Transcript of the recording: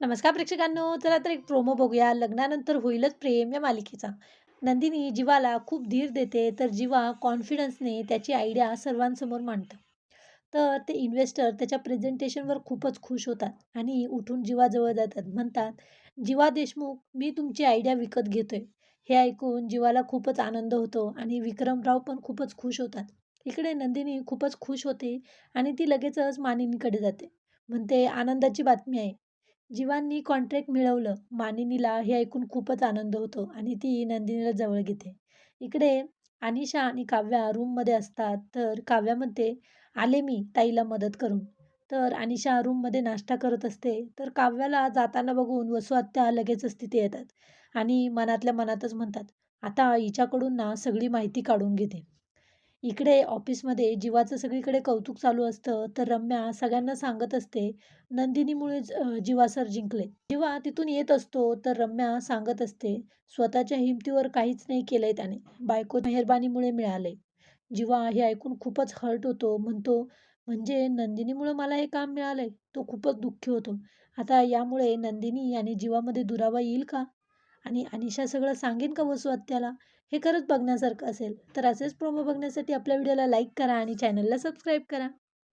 नमस्कार प्रेक्षकांनो चला तर एक प्रोमो बघूया. लग्नानंतर होईलच प्रेम या मालिकेचा. नंदिनी जीवाला खूप धीर देते तर जीवा कॉन्फिडन्सने त्याची आयडिया सर्वांसमोर मांडतं. तर ते इन्व्हेस्टर त्याच्या प्रेझेंटेशनवर खूपच खुश होतात आणि उठून जीवाजवळ जातात. म्हणतात जीवा देशमुख मी तुमची आयडिया विकत घेतोय. हे ऐकून जीवाला खूपच आनंद होतो आणि विक्रमराव पण खूपच खुश होतात. इकडे नंदिनी खूपच खुश होते आणि ती लगेचच मानिनीकडे जाते. म्हणते आनंदाची बातमी आहे. जीवांनी कॉन्ट्रॅक्ट मिळवलं. मानिनीला हे ऐकून खूपच आनंद होतो आणि ती नंदिनीला जवळ घेते. इकडे अनिशा आणि काव्या रूममध्ये असतात. तर काव्या म्हणते, "आले मी ताईला मदत करून." तर अनिशा रूममध्ये नाश्ता करत असते. तर काव्याला जाताना बघून वसू आत्या लगेचच तिथे येतात आणि मनातल्या मनातच म्हणतात, "आता हिच्याकडून ना सगळी माहिती काढून घेते." इकडे ऑफिसमध्ये जीवाचं सगळीकडे कौतुक चालू असतं. तर रम्या सगळ्यांना सांगत असते, नंदिनीमुळेच जीवा सर जिंकले. जीवा तिथून येत असतो. तर रम्या सांगत असते, स्वतःच्या हिमतीवर काहीच नाही केलंय त्याने. बायको मेहरबानीमुळे मिळालंय. जीवा हे ऐकून खूपच हर्ट होतो. म्हणतो, म्हणजे नंदिनीमुळे मला हे काम मिळालंय? तो खूपच दुःखी होतो. आता यामुळे नंदिनी आणि जीवामध्ये दुरावा येईल का? आणि अनिशा सगळं सांगेन का वसू आत्याला? हे खरंच बघण्यासारखं असेल. तर असेच प्रोमो बघण्यासाठी आपल्या व्हिडिओला लाईक करा आणि चॅनलला सबस्क्राईब करा.